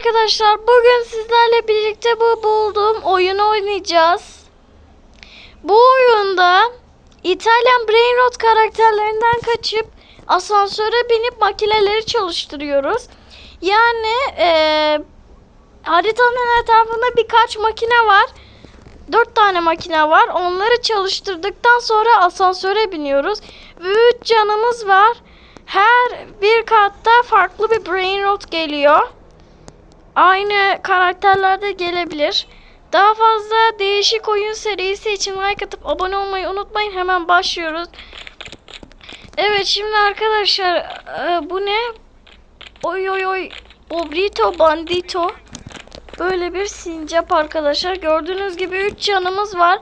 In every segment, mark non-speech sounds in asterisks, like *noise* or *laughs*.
arkadaşlar bugün sizlerle birlikte bu bulduğum oyunu oynayacağız. Bu oyunda İtalyan Brain Rot karakterlerinden kaçıp asansöre binip makineleri çalıştırıyoruz. Yani eee, haritanın etrafında birkaç makine var. Dört tane makine var. Onları çalıştırdıktan sonra asansöre biniyoruz. Ve üç canımız var. Her bir katta farklı bir brain rot geliyor. Aynı karakterlerde gelebilir. Daha fazla değişik oyun serisi için like atıp abone olmayı unutmayın. Hemen başlıyoruz. Evet şimdi arkadaşlar e, bu ne? Oy oy oy. Obrito Bandito. Böyle bir sincap arkadaşlar. Gördüğünüz gibi 3 canımız var.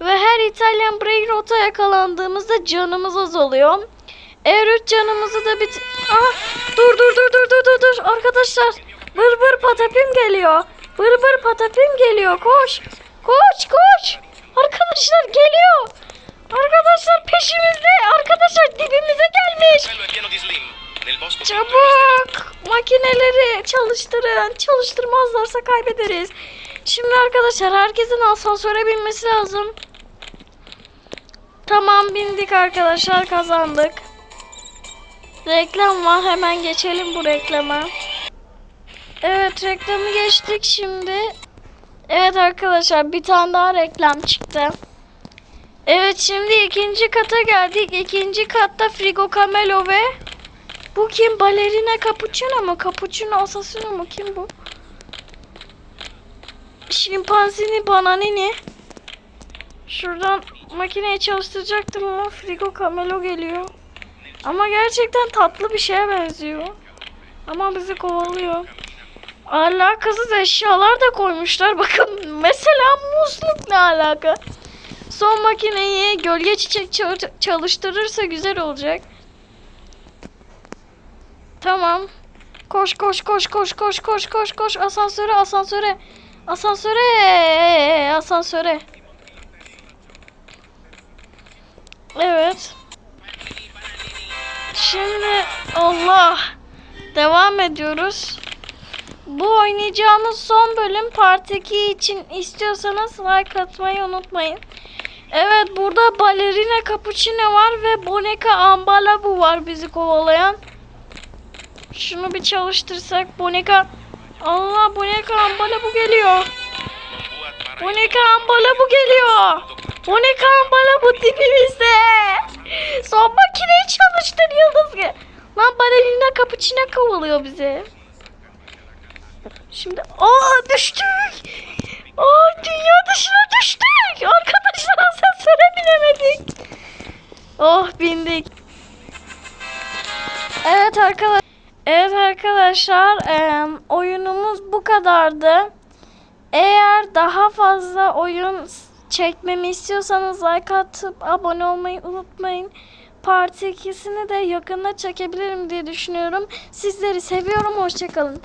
Ve her İtalyan brain rota yakalandığımızda canımız azalıyor. Eğer 3 canımızı da bit... Ah, dur dur dur dur dur dur. Arkadaşlar bır bır patapim geliyor. Bır bır patapim geliyor. Koş. Koş koş. Arkadaşlar geliyor. Arkadaşlar peşimizde. Arkadaşlar dibimize gelmiş. Çabuk makineleri çalıştırın. Çalıştırmazlarsa kaybederiz. Şimdi arkadaşlar herkesin asansöre binmesi lazım. Tamam bindik arkadaşlar kazandık. Reklam var hemen geçelim bu reklama. Evet reklamı geçtik şimdi. Evet arkadaşlar bir tane daha reklam çıktı. Evet şimdi ikinci kata geldik. İkinci katta Frigo Camelo ve bu kim? Balerina Cappuccino mu? Cappuccino Assassino mu? Kim bu? Şimpanzini Bananini. Şuradan makineyi çalıştıracaktım ama Frigo Camelo geliyor. Ama gerçekten tatlı bir şeye benziyor. Ama bizi kovalıyor. Alakasız eşyalar da koymuşlar. *laughs* Bakın mesela musluk ne alaka? Son makineyi gölge çiçek çal- çalıştırırsa güzel olacak. Tamam. Koş koş koş koş koş koş koş koş asansöre asansöre. Asansöre asansöre. Evet. Şimdi Allah devam ediyoruz. Bu oynayacağımız son bölüm Part 2 için istiyorsanız like atmayı unutmayın. Evet burada balerina cappuccino var ve boneka ambalabu var bizi kovalayan. Şunu bir çalıştırsak boneka Allah boneka ambalabu geliyor. Boneka ambalabu geliyor. Boneka ambalabu dibimizde. Son makineyi çalıştır Yıldız. Lan balerina cappuccino kovalıyor bizi. Şimdi aa düştük. Aa dünya dışına düştük. Arkadaşlar asansöre binemedik. Oh bindik. Evet arkadaşlar. Evet arkadaşlar em, oyunumuz bu kadardı. Eğer daha fazla oyun çekmemi istiyorsanız like atıp abone olmayı unutmayın. Parti 2'sini de yakında çekebilirim diye düşünüyorum. Sizleri seviyorum. Hoşçakalın.